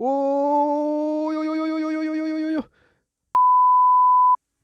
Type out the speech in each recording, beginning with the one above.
오요요요요요요요요요요.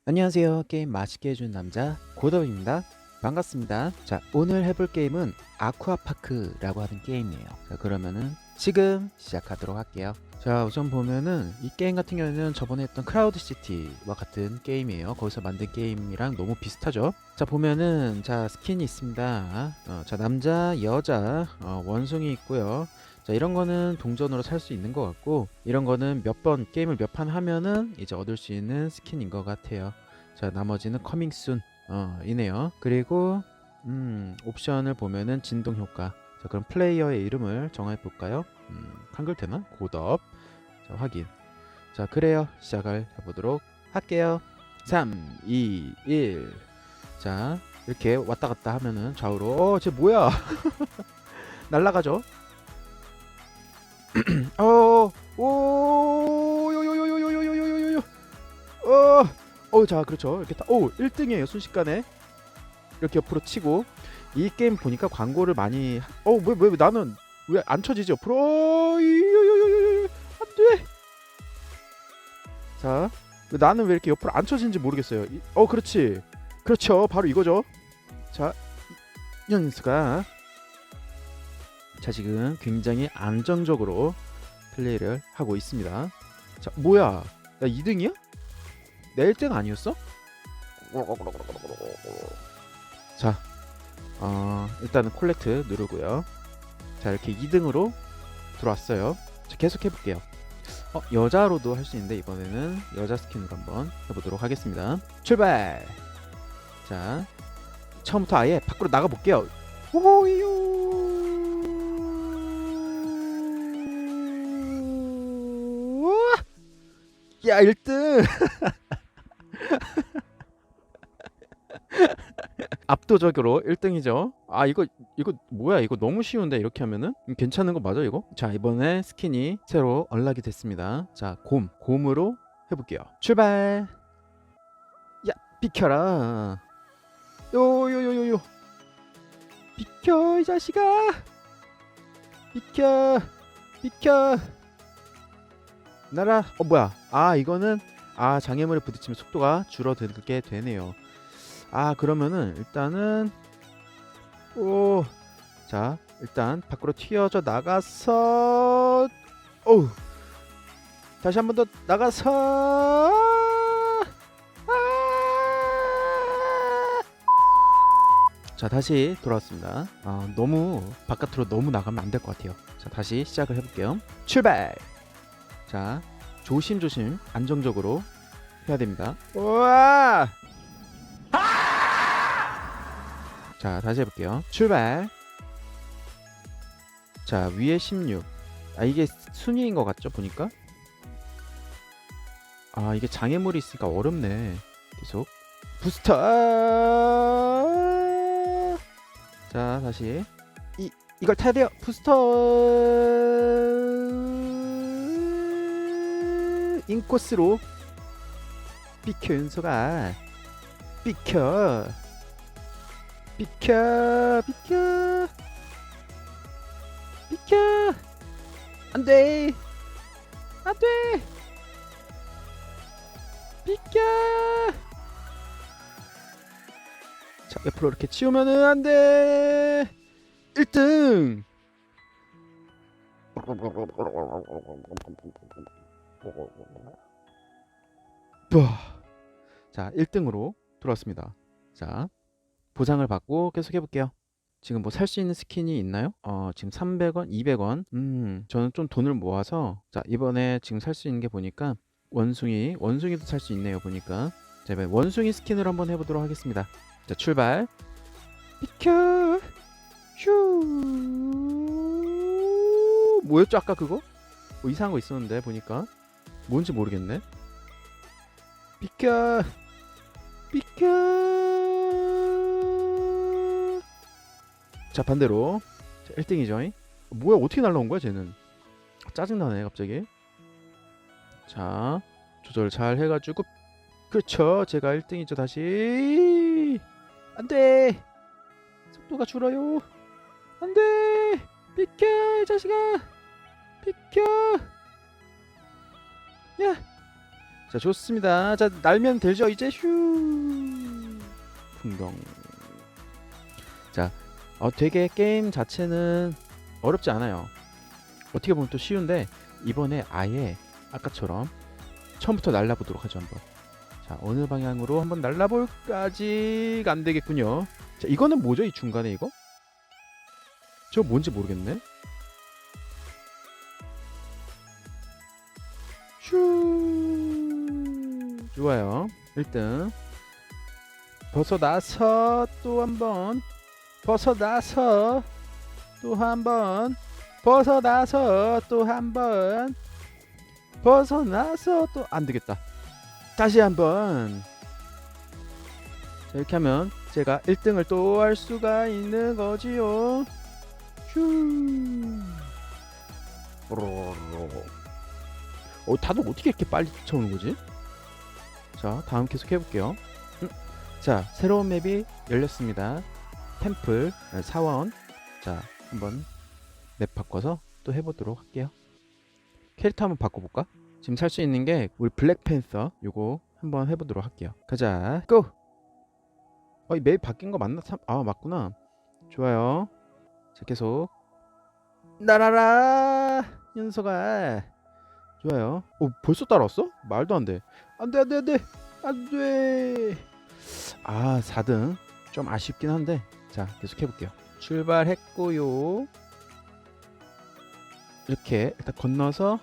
안녕하세요. 게임 맛있게 해준 남자 고덕입니다. 반갑습니다. 자 오늘 해볼 게임은 아쿠아파크라고 하는 게임이에요. 자 그러면은 지금 시작하도록 할게요. 자 우선 보면은 이 게임 같은 경우에는 저번에 했던 크라우드 시티와 같은 게임이에요. 거기서 만든 게임이랑 너무 비슷하죠? 자 보면은 자 스킨이 있습니다. 어, 자 남자 여자 어, 원숭이 있고요 자 이런 거는 동전으로 살 수 있는 것 같고 이런 거는 몇 번 게임을 몇 판 하면은 이제 얻을 수 있는 스킨인 것 같아요. 자 나머지는 커밍 순 어 이네요. 그리고 음 옵션을 보면은 진동 효과. 자 그럼 플레이어의 이름을 정해 볼까요? 음 한글 되나? 고덥 자 확인. 자 그래요. 시작을 해 보도록 할게요. 3 2 1 자 이렇게 왔다 갔다 하면은 좌우로 어 쟤 뭐야? 날라가죠 어, 오, 요요요요요요요요요. 어, 어, 자, 그렇죠. 이렇게 다, 오, 1등이에요. 순식간에. 이렇게 옆으로 치고 이 게임 보니까 광고를 많이 어, 왜, 왜, 왜 나는 왜 안 쳐지지 옆으로? 어, 요요요요요. 안 돼. 자, 왜 나는 왜 이렇게 옆으로 안 쳐지는지 모르겠어요. 이, 어, 그렇지. 그렇죠. 바로 이거죠. 자, 연수가 자 지금 굉장히 안정적으로 플레이를 하고 있습니다. 자 뭐야? 나 2등이야? 내 1등 아니었어? 자, 어, 일단은 콜렉트 누르고요. 자 이렇게 2등으로 들어왔어요. 자, 계속 해볼게요. 어, 여자로도 할 수 있는데 이번에는 여자 스킨으로 한번 해보도록 하겠습니다. 출발. 자 처음부터 아예 밖으로 나가 볼게요. 오요. 야 1등. 압도적으로 1등이죠. 아 이거 이거 뭐야 이거 너무 쉬운데 이렇게 하면은 음, 괜찮은 거 맞아 이거? 자 이번에 스킨이 새로 언락이 됐습니다. 자곰 곰으로 해볼게요. 출발. 야 비켜라. 요요요요요. 비켜 이 자식아. 비켜 비켜. 나라. 어 뭐야? 아 이거는 아 장애물에 부딪히면 속도가 줄어들게 되네요. 아 그러면은 일단은 오. 자 일단 밖으로 튀어져 나가서 어우 다시 한 번 더 나가서 아! 자 다시 돌아왔습니다. 아, 너무 바깥으로 너무 나가면 안 될 것 같아요. 자 다시 시작을 해볼게요. 출발. 자 조심조심 안정적으로 해야 됩니다. 우와. 자 다시 해볼게요. 출발. 자 위에 16. 아 이게 순위인 것 같죠 보니까. 아 이게 장애물이 있으니까 어렵네. 계속 부스터. 자 다시 이 이걸 타야 돼요. 부스터. 인코스로 비켜 윤서가. 비켜. 비켜 비켜. 비켜. 안돼. 안돼. 비켜. 자 옆으로 이렇게 치우면은 안돼. 1등 자 1등으로 들어왔습니다. 자 보상을 받고 계속 해볼게요. 지금 뭐 살 수 있는 스킨이 있나요? 어 지금 300원 200원. 음 저는 좀 돈을 모아서 자 이번에 지금 살 수 있는 게 보니까 원숭이 원숭이도 살 수 있네요 보니까. 자 이번에 원숭이 스킨으로 한번 해 보도록 하겠습니다. 자 출발. 비켜! 휴 뭐였죠 아까 그거? 뭐 이상한 거 있었는데 보니까 뭔지 모르겠네. 비켜 비켜 자 반대로. 자, 1등이죠. 뭐야 어떻게 날라온 거야 쟤는? 짜증나네 갑자기. 자 조절 잘 해가지고. 그렇죠 제가 1등이죠 다시. 안돼! 속도가 줄어요. 안돼! 비켜 이 자식아! 비켜 자 좋습니다. 자 날면 되죠 이제 휴. 풍덩. 자, 어 되게 게임 자체는 어렵지 않아요. 어떻게 보면 또 쉬운데 이번에 아예 아까처럼 처음부터 날라보도록 하죠 한번. 자 어느 방향으로 한번 날라볼까지가 안 되겠군요. 자 이거는 뭐죠 이 중간에 이거? 저 뭔지 모르겠네. 슈 좋아요. 1등 벗어나서 또 한번 벗어나서 또 한번 벗어나서 또 한번 벗어나서 또 안 되겠다. 다시 한번 자, 이렇게 하면 제가 1등을 또 할 수가 있는 거지요. 휴. 어, 다들 어떻게 이렇게 빨리 쫓아오는 거지? 자, 다음 계속 해볼게요. 음. 자, 새로운 맵이 열렸습니다. 템플 네, 사원. 자, 한번 맵 바꿔서 또 해보도록 할게요. 캐릭터 한번 바꿔볼까? 지금 살 수 있는 게 우리 블랙팬서 요거 한번 해보도록 할게요. 가자, 고! 어, 이맵 바뀐 거 맞나? 참, 아 맞구나. 좋아요. 자, 계속 날아라, 윤서가. 좋아요. 오, 벌써 따라왔어? 말도 안 돼. 안 돼, 안 돼, 안 돼. 안 돼. 아, 4등. 좀 아쉽긴 한데. 자, 계속 해볼게요. 출발했고요. 이렇게 일단 건너서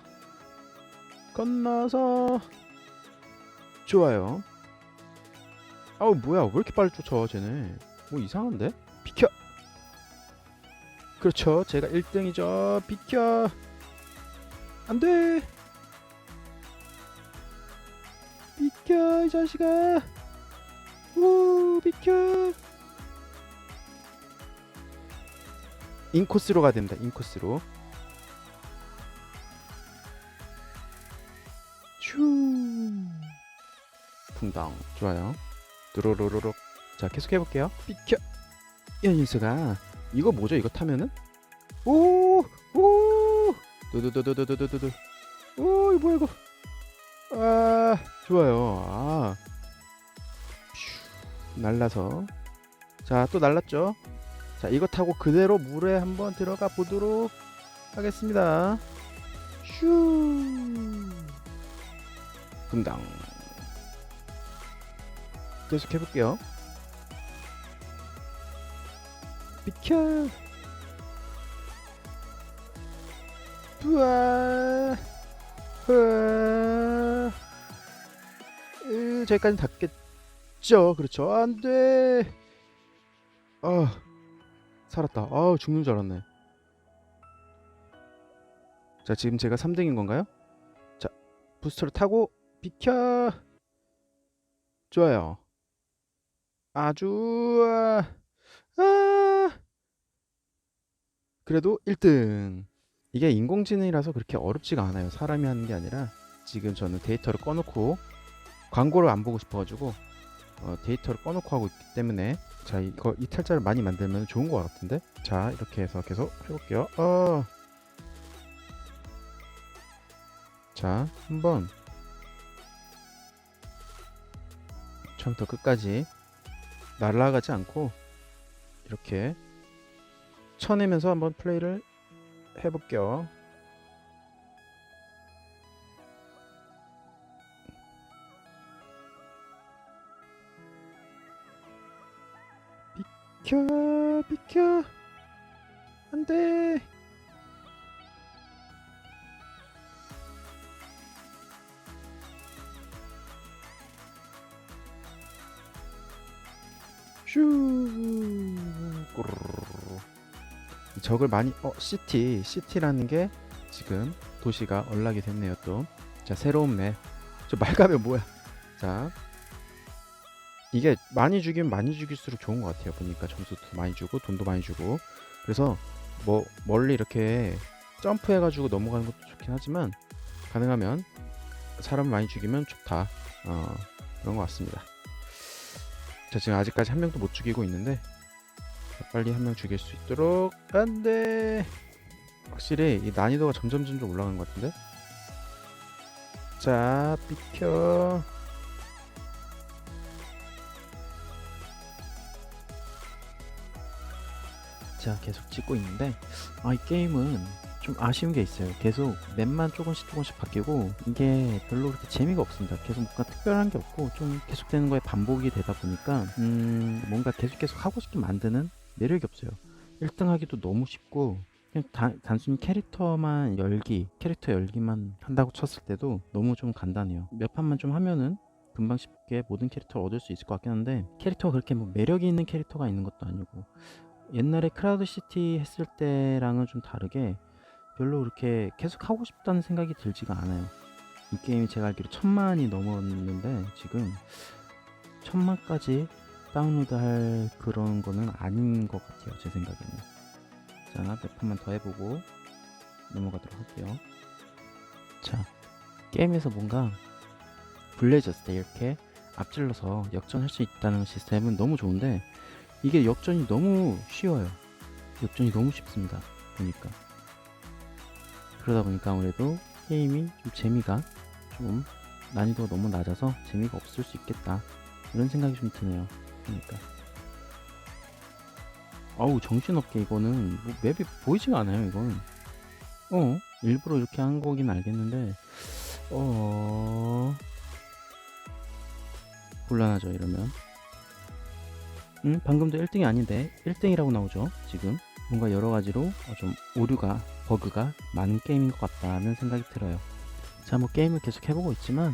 건너서 좋아요. 아우 뭐야 왜 이렇게 빨리 쫓아 쟤네 뭐 이상한데 비켜 그렇죠 제가 1등이죠 비켜 안돼 비켜 이 자식아. 우 비켜. 인코스로 가야 됩니다 인코스로. 슈. 풍당 좋아요. 두루루루룩. 자 계속 해볼게요. 비켜. 연인수가 이거 뭐죠? 이거 타면은? 오오. 두두두두두두두두. 오 이거 뭐야 이거? 아 좋아요 아 슈, 날라서 자 또 날랐죠 자 이거 타고 그대로 물에 한번 들어가 보도록 하겠습니다 슈 분당 계속 해볼게요. 비켜. 우와. 우와. 으, 저기까지 닿겠죠. 그렇죠. 안 돼. 아, 살았다. 아, 죽는 줄 알았네. 자, 지금 제가 3등인 건가요? 자, 부스터를 타고 비켜. 좋아요. 아주 아, 아. 그래도 1등. 이게 인공지능이라서 그렇게 어렵지가 않아요. 사람이 하는 게 아니라 지금 저는 데이터를 꺼놓고 광고를 안 보고 싶어가지고 어, 데이터를 꺼놓고 하고 있기 때문에 자 이거 이 탈자를 많이 만들면 좋은 것 같은데 자 이렇게 해서 계속 해볼게요. 어. 자 한번 처음부터 끝까지 날아가지 않고 이렇게 쳐내면서 한번 플레이를 해볼게요. 비켜 비켜. 안돼. 슈. 적을 많이 어 시티 시티라는 게 지금 도시가 연락이 됐네요 또 자 새로운 맵저 말가면 뭐야? 자 이게 많이 죽이면 많이 죽일수록 좋은 것 같아요. 보니까 점수도 많이 주고 돈도 많이 주고. 그래서 뭐 멀리 이렇게 점프해가지고 넘어가는 것도 좋긴 하지만 가능하면 사람 많이 죽이면 좋다. 어 그런 것 같습니다. 자 지금 아직까지 한 명도 못 죽이고 있는데 자, 빨리 한 명 죽일 수 있도록 안돼 확실히 이 난이도가 점점 점점 올라가는 것 같은데? 자 비켜 자 계속 찍고 있는데 아 이 게임은 좀 아쉬운 게 있어요. 계속 맵만 조금씩 조금씩 바뀌고 이게 별로 그렇게 재미가 없습니다. 계속 뭔가 특별한 게 없고 좀 계속되는 거에 반복이 되다 보니까 음 뭔가 계속 계속 하고 싶게 만드는 매력이 없어요. 1등 하기도 너무 쉽고 그냥 다- 단순히 캐릭터만 열기, 캐릭터 열기만 한다고 쳤을 때도 너무 좀 간단해요. 몇 판만 좀 하면은 금방 쉽게 모든 캐릭터를 얻을 수 있을 것 같긴 한데 캐릭터가 그렇게 뭐 매력이 있는 캐릭터가 있는 것도 아니고 옛날에 크라우드 시티 했을 때랑은 좀 다르게 별로 그렇게 계속 하고 싶다는 생각이 들지가 않아요. 이 게임이 제가 알기로 천만이 넘었는데 지금 천만까지 다운로드 할 그런 거는 아닌 것 같아요. 제 생각에는. 자, 몇 판만 더 해보고 넘어가도록 할게요. 자, 게임에서 뭔가 불리해졌을 때 이렇게 앞질러서 역전할 수 있다는 시스템은 너무 좋은데 이게 역전이 너무 쉬워요. 역전이 너무 쉽습니다. 보니까. 그러다 보니까 아무래도 게임이 좀 재미가 좀 난이도가 너무 낮아서 재미가 없을 수 있겠다. 이런 생각이 좀 드네요. 보니까. 어우 정신없게 이거는 뭐 맵이 보이지가 않아요 이건 어 일부러 이렇게 한 거긴 알겠는데 어 곤란하죠 이러면 음 방금도 1등이 아닌데 1등이라고 나오죠 지금 뭔가 여러 가지로 어, 좀 오류가 버그가 많은 게임인 것 같다는 생각이 들어요 자 뭐 게임을 계속 해보고 있지만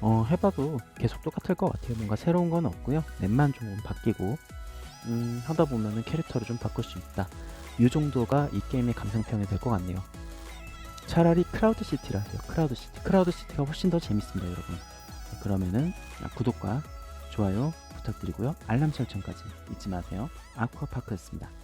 어 해봐도 계속 똑같을 것 같아요 뭔가 새로운 건 없고요 맵만 좀 바뀌고 음, 하다 보면은 캐릭터를 좀 바꿀 수 있다. 이 정도가 이 게임의 감상평이 될 것 같네요. 차라리 크라우드 시티라 하세요. 크라우드 시티. 크라우드 시티가 훨씬 더 재밌습니다, 여러분. 자, 그러면은 아, 구독과 좋아요 부탁드리고요. 알람 설정까지 잊지 마세요. 아쿠아파크였습니다.